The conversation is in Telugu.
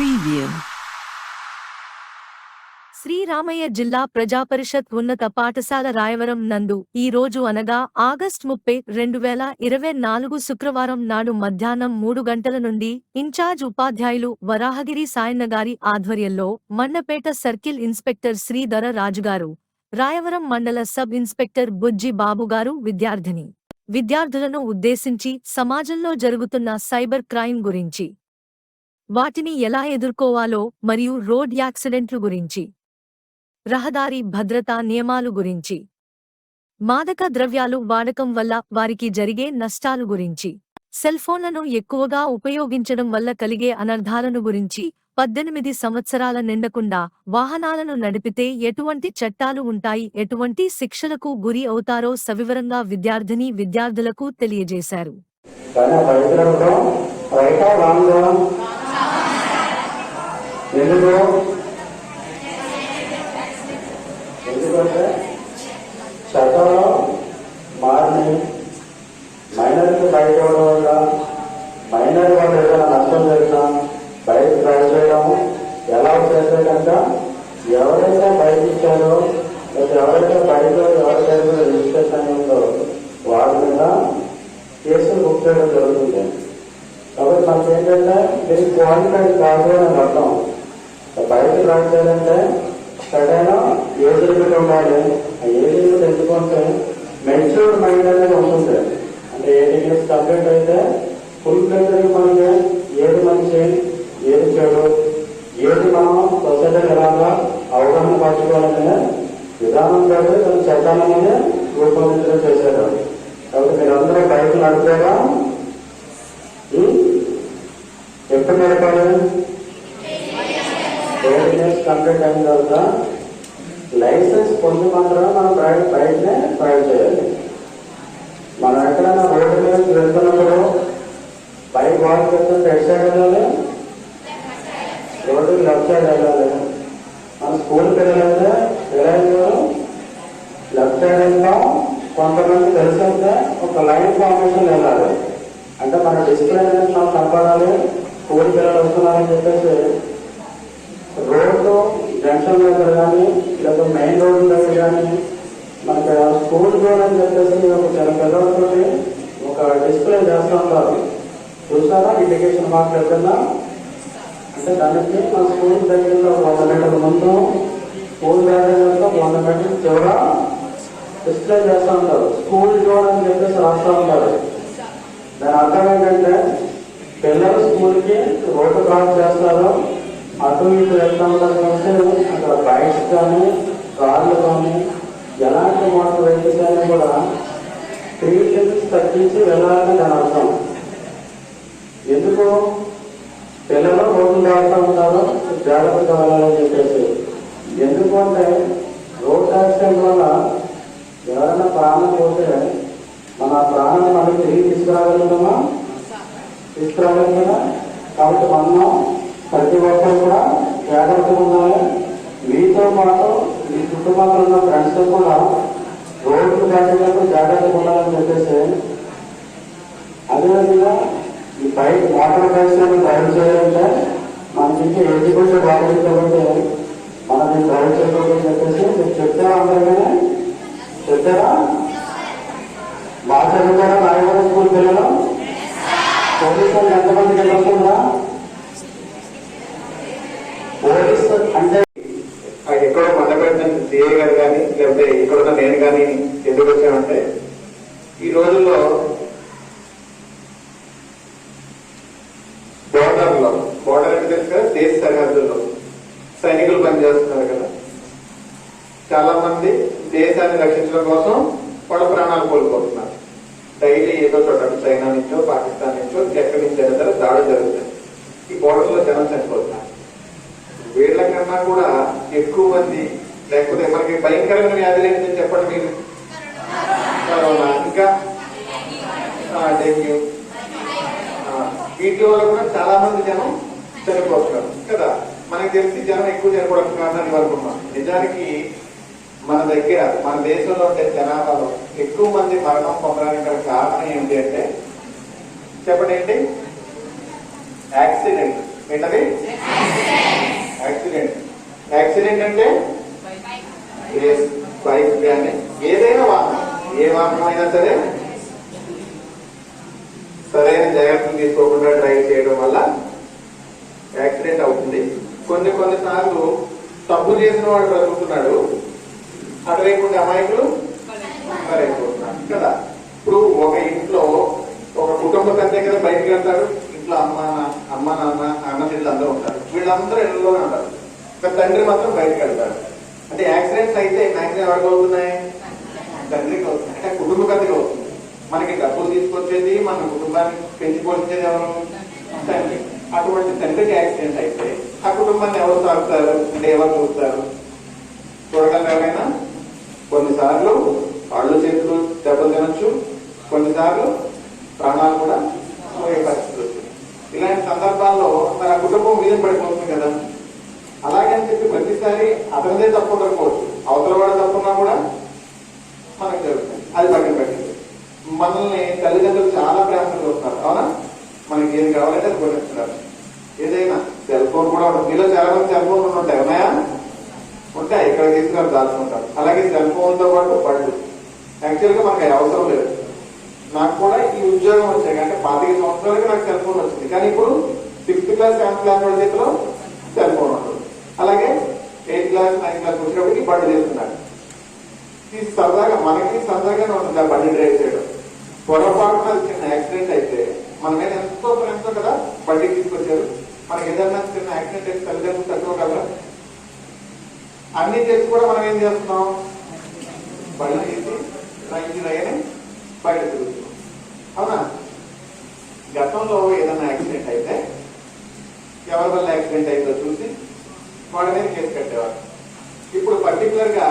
W శ్రీరామయ్య జిల్లా ప్రజాపరిషత్ ఉన్నత పాఠశాల రాయవరం నందు ఈ రోజు అనగా ఆగస్ట్ ముప్పై రెండు వేల ఇరవై నాలుగు శుక్రవారం నాడు మధ్యాహ్నం మూడు గంటల నుండి ఇన్ఛార్జ్ ఉపాధ్యాయులు వరాహగిరి సాయన్నగారి ఆధ్వర్యంలో మండపేట సర్కిల్ ఇన్స్పెక్టర్ శ్రీధర రాజుగారు రాయవరం మండల సబ్ ఇన్స్పెక్టర్ బుజ్జి బాబుగారు విద్యార్థిని. విద్యార్థులను ఉద్దేశించి సమాజంలో జరుగుతున్న సైబర్ క్రైమ్ గురించి వాటిని ఎలా ఎదుర్కోవాలో మరియు రోడ్ యాక్సిడెంట్లు గురించి. రహదారి భద్రతా నియమాలు గురించి. మాదక ద్రవ్యాలు వాడకం వల్ల వారికి జరిగే నష్టాలు గురించి. సెల్ఫోన్లను ఎక్కువగా ఉపయోగించడం వల్ల కలిగే అనర్థాలను గురించి. పద్దెనిమిది సంవత్సరాల నిండకుండా వాహనాలను నడిపితే ఎటువంటి చట్టాలు ఉంటాయి ఎటువంటి శిక్షలకు గురి అవుతారో సవివరంగా విద్యార్థిని విద్యార్థులకు తెలియజేశారు. ఎందుకు? ఎందుకంటే చట్టంలో మారిని. మైనర్కి బయట ఇవ్వడం వల్ల మైనర్ వల్ల ఏదైనా నష్టం జరిగినా బయట డ్రైవ్ చేయడం ఎలా చేస్తే కనుక ఎవరైతే బయట ఇచ్చారో లేదా ఎవరైతే బయటలో ఎవరికైతే రిజిస్ట్రేషన్ అయిందో వాళ్ళ మీద కేసులు బుక్ చేయడం జరుగుతుంది. కాబట్టి మనకి ఏంటంటే దీనికి క్వాలిఫైడ్ కాదు అని అర్థం. బయట డ్రైవ్ చేయాలంటే సరైన ఏజ్ లిమిట్ ఉండాలి. ఆ ఏజ్ లిమిట్ ఎందుకంటే మెచ్యూర్డ్ మైండ్ అనేది ఉంటుంది అంటే ఎయిటీన్ ఇయర్స్ కంప్లీట్ అయితే ఫుల్ ఫ్లెడ్జ్ మనకి ఏది మంచి ఏది చెడు ఏది మనం సొసైటీ ఎలాగా అవగాహన పరచుకోవాలనే విధానం కాదు తను చట్టాలనే రూపొందించడం చేశారు. కాబట్టి మీరందరూ బయట నడిపేగా ఎప్పుడు నడపాలి? ఎయిట్ ఇయర్స్ కంప్లీట్ అయిన తర్వాత లైసెన్స్ పొంది మాత్రమే మనం ప్రైవేట్ బయటనే డ్రైవ్ చేయాలి. మనం ఎక్కడైనా రోడ్డు మీద వెళ్తున్నప్పుడు బైక్ వాక్ వెళ్తుంటే ఎట్ సైడ్ వెళ్ళాలి? రోడ్డుకి లెఫ్ట్ సైడ్ వెళ్ళాలి. మన స్కూల్కి వెళ్ళాలంటే ఎలా వెళ్ళారు లెఫ్ట్ సైడ్ వెళ్తాం. కొంతమంది తెలిసి వెళ్తే ఒక లైన్ ఫార్మేషన్ వెళ్ళాలి. అంటే మన డిస్ప్లే అనేది మనం కనపడాలి స్కూల్ పిల్లలు వస్తున్నారని చెప్పేసి జంక్షన్ దగ్గర కానీ లేదా మెయిన్ రోడ్ దగ్గర కానీ మనకి స్కూల్ రోడ్ అని చెప్పేసి ఒక చిన్న పిల్లలతోటి ఒక డిస్ప్లే చేస్తూ ఉంటారు చూసారా? ఇండికేషన్ మార్క్ ఎక్కడన్నా అంటే దానికి మన స్కూల్ దగ్గరలో వంద మీటర్ల ముందు స్కూల్ దగ్గరలో వంద మీటర్ల చివర డిస్ప్లే చేస్తూ ఉంటారు స్కూల్ రోడ్ అని చెప్పేసి రాస్తూ ఉంటారు దాని అర్థం ఏంటంటే పిల్లలు స్కూల్కి రోడ్డు క్రాస్ చేస్తారు. అటు ఇటు వెళ్తా ఉంటారు కాబట్టి అక్కడ బైక్స్ కానీ కార్లు కానీ ఎలాంటి మోటార్ వెహికల్స్ కానీ కూడా త్రీ తగ్గించి వెళ్ళాలని దాని అర్థం. ఎందుకు? పిల్లలు రోడ్లు దాడుతూ ఉంటారో జాగ్రత్తగా వెళ్ళాలని చెప్పేసి. ఎందుకు అంటే రోడ్ యాక్సిడెంట్ వల్ల ఎవరైనా ప్రాణం పోతే మన ప్రాణం ప్రాణాన్ని తిరిగి తీసుకురాగలుగుతామా? తీసుకురాగలం కాబట్టి మనం ప్రతి ఒక్కరు కూడా జాగ్రత్తగా ఉండాలి. మీతో పాటు మీ చుట్టుపక్కల ఉన్న ఫ్రెండ్స్ కూడా రోడ్లు దాటేటప్పుడు జాగ్రత్తగా ఉండాలని చెప్పేసి అదేవిధంగా ఈ బైక్ మోటార్ బైక్స్ డ్రైవ్ చేయాలంటే మనకి ఇంకా ఎడ్యుకేషన్ బాగుంది కాబట్టి మనం ఈ డ్రైవ్ చేయకూడదని చెప్పేసి మీరు చెప్తారా? అందరికీ చెప్తారా బాగా చదువుతారా రాయవరం స్కూల్ పిల్లలు పోలీసులు ఎంతమంది ఎంతమందికి వెళ్ళకుండా పోలీసు అంటే ఆ ఎక్కడో మండపేట సిఐ గారు కానీ లేకపోతే ఇక్కడున్న నేను కానీ ఎందుకు వచ్చామంటే ఈ రోజుల్లో బోర్డర్లో బోర్డర్ అంటే తెలుసు? కదా దేశ సరిహద్దుల్లో. సైనికులు పనిచేస్తున్నారు కదా. చాలా మంది దేశాన్ని రక్షించడం కోసం వాళ్ళ ప్రాణాలు కోల్పోతున్నారు. డైలీ ఏదో చోట చైనా నుంచో పాకిస్తాన్ నుంచో ఎక్కడి నుంచి అయినా సరే దాడులు జరుగుతాయి. ఈ బోర్డర్లో జనం చనిపోతున్నారు. వీళ్ళకన్నా కూడా ఎక్కువ మంది లేకపోతే మనకి భయంకరమైన వ్యాధులు ఏంటని చెప్పండి మీరు. కరోనా. ఇంకా? డెంగ్యూ. వీటి వల్ల కూడా చాలా మంది జనం చనిపోతున్నారు కదా? మనకు తెలిసి జనం ఎక్కువ చనిపోవడం కారణాన్ని అనుకున్నాం నిజానికి మన దగ్గర మన దేశంలో ఉండే జనాభాలో ఎక్కువ మంది మరణం పొందడానికి గల కారణం ఏంటి అంటే చెప్పండి ఏంటి? యాక్సిడెంట్. ఏంటది? యాక్సిడెంట్. యాక్సిడెంట్ అంటే ఏ- బైక్ కానీ ఏదైనా వాహనం ఏ వాహనం అయినా సరే సరైన జాగ్రత్తలు తీసుకోకుండా డ్రైవ్ చేయడం వల్ల యాక్సిడెంట్ అవుతుంది. కొన్ని కొన్నిసార్లు తప్పు చేసిన వాడు బ్రతుకుతున్నాడు. అటువైపు అమాయకులు అయిపోతున్నారు కదా? ఇప్పుడు ఒక ఇంట్లో ఒక కుటుంబ పెద్ద కదా బయటకు వెళ్తాడు ఇంట్లో అమ్మ అమ్మ నాన్న అన్న చెల్లి అందరూ ఉంటారు. వీళ్ళందరూ ఇళ్ళలోనే ఉంటారు. ఒక తండ్రి మాత్రం బయటకు వెళ్తాడు. అంటే యాక్సిడెంట్స్ అయితే మ్యాక్సిమం ఎవరికి అవుతున్నాయి? తండ్రికి అవుతుంది అంటే కుటుంబ కథకి అవుతుంది. మనకి డబ్బులు తీసుకొచ్చేది మన కుటుంబాన్ని పెంచి పోషించేది ఎవరు? తండ్రి అటువంటి తండ్రికి యాక్సిడెంట్ అయితే ఆ కుటుంబాన్ని ఎవరు సాగుతారు అంటే ఎవరు చూస్తారు. చూడగలరు ఎవరైనా? కొన్నిసార్లు కాళ్ళు చేతులు దెబ్బలు తినచ్చు. కొన్నిసార్లు ప్రాణాలు కూడా పోయే పరిస్థితులు ఇలాంటి సందర్భాల్లో మన కుటుంబం మీద పడిపోతుంది కదా. అని చెప్పి ప్రతిసారి అతనిదే తప్పు ఉండకపోవచ్చు అవతల వాడు తప్పున్నా కూడా మనకు జరుగుతుంది. అది పక్కన పెట్టండి. మనల్ని తల్లిదండ్రులు చాలా ప్రయాసం చూస్తున్నారు. అవునా? మనకి ఏది కావాలంటే అది కొనిస్తున్నారు. ఏదైనా సెల్ ఫోన్ కూడా ఉంటుంది మీలో చాలా మంది సెల్ ఫోన్ ఉంటాయి ఉన్నాయా? ఉంటాయి. ఇక్కడ తీసుకుని దాచుకుంటారు. అలాగే సెల్ ఫోన్తో పాటు బళ్ళు యాక్చువల్గా అవసరం లేదు. నాకు కూడా ఈ ఉద్యోగం వచ్చాయి. అంటే పాతిక సంవత్సరాలకి నాకు సెల్ ఫోన్ వచ్చింది. కానీ ఇప్పుడు సిక్స్త్ క్లాస్ సెవెంత్ క్లాస్ వాళ్ళ చేతిలో cell phone eighth class ninth class వచ్చినప్పటికీ బండి చేస్తున్నాడు ఇది సరదాగా మనకి సరదాగానే ఉంటుంది ఆ బండి డ్రైవ్ చేయడం. పొరపాటున చిన్న యాక్సిడెంట్ అయితే మన మీద ఎంతో ప్రేమతో కదా బండి తీసుకొచ్చారు. మనకి ఏదైనా చిన్న యాక్సిడెంట్ అయితే తల్లిదండ్రులు కదా. అన్ని తెలిసి కూడా మనం ఏం చేస్తున్నాం? బండి తీసి రైతు రైని బయట తిరుగుతున్నాం. అవునా? గతంలో ఏదైనా యాక్సిడెంట్ అయితే ఎవరి వల్ల యాక్సిడెంట్ అయిందో చూసి వాళ్ళ మీద కేసు కట్టేవారు. ఇప్పుడు పర్టికులర్గా